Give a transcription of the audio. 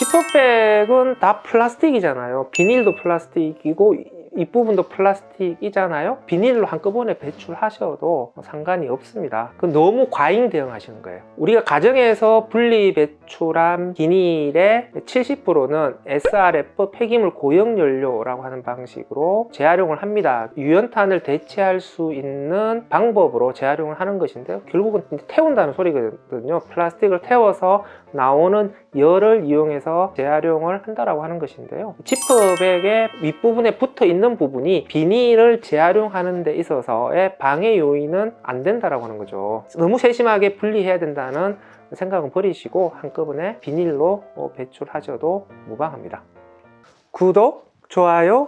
지퍼백은 다 플라스틱이잖아요. 비닐도 플라스틱이고 이- 윗부분도 플라스틱이잖아요. 비닐로 한꺼번에 배출하셔도 상관이 없습니다. 그 너무 과잉 대응하시는 거예요. 우리가 가정에서 분리 배출한 비닐의 70%는 SRF 폐기물 고형 연료라고 하는 방식으로 재활용을 합니다. 유연탄을 대체할 수 있는 방법으로 재활용을 하는 것인데요. 결국은 태운다는 소리거든요. 플라스틱을 태워서 나오는 열을 이용해서 재활용을 한다라고 하는 것인데요. 지퍼백의 윗부분에 붙어 있는 부분이 비닐을 재활용하는 데 있어서의 방해 요인은 안 된다라고 하는 거죠. 너무 세심하게 분리해야 된다는 생각은 버리시고 한꺼번에 비닐로 어, 배출하셔도 무방합니다. 구독, 좋아요